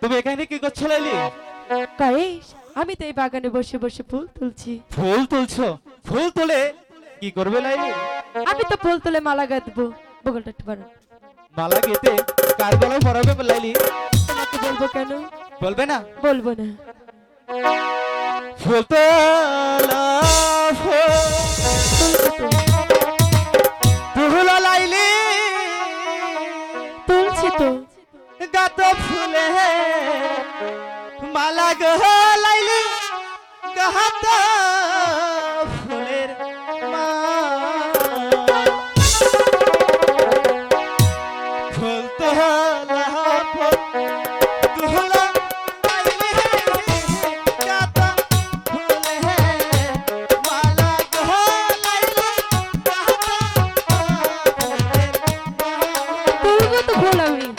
তুমি এখানে কি করছ লাইলি কয়েস আমি তো এই বাগানে বসে বসে ফুল তুলছি। ফুল তুলছো? ফুল তুলে কি করবে লাইলি আমি তো ফুল তুলে মালা গাঁথবো বগলটা একটু বাড়ান মালা গেতে কার গলায় পরাবে লাইলি তোমাকে বলব কেন? বলবে না? বলব না। ফুল তুলো মালা গহ লাইলি গাহাত ফুলের। ফুল তোলা ফুল তুলো লাইলি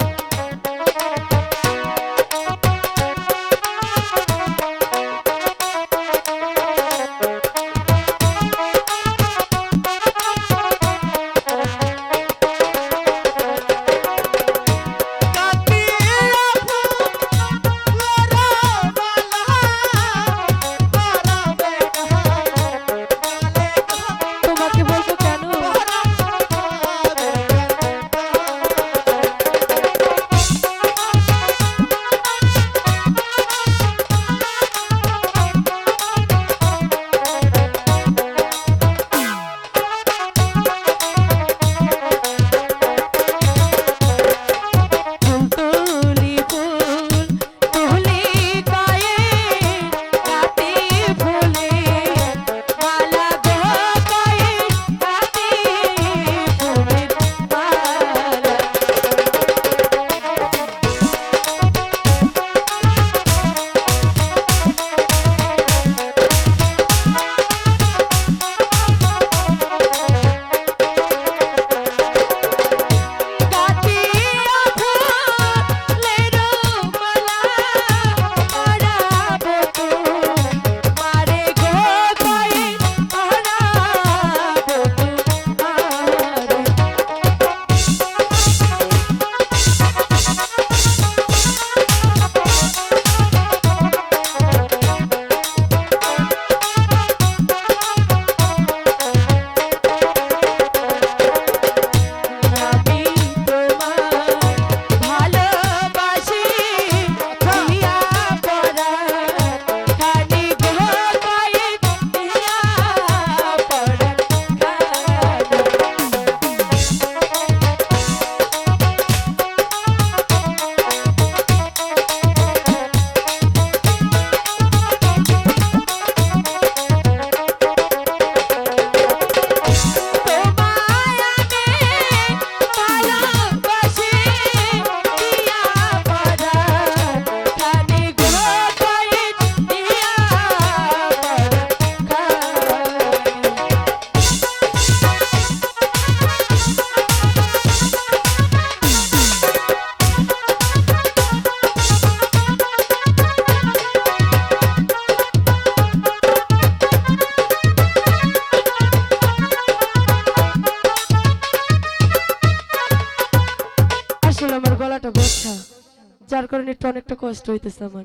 যার কারণে একটু অনেকটা কষ্ট হইতেছে আমার।